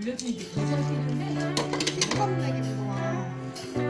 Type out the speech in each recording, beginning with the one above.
올려주니까 괜찮겠는데? 뚜껑 되겠구나.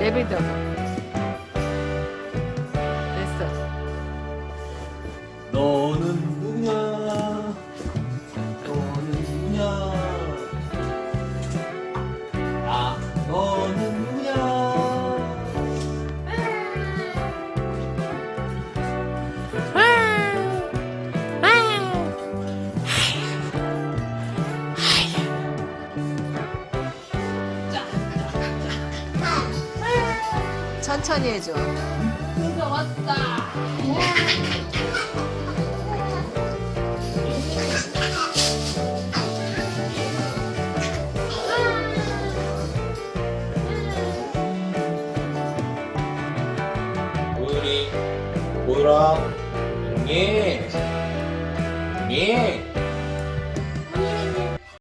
Debito. 천천히 해줘. 진짜 왔다. 우리 보라 예. 예.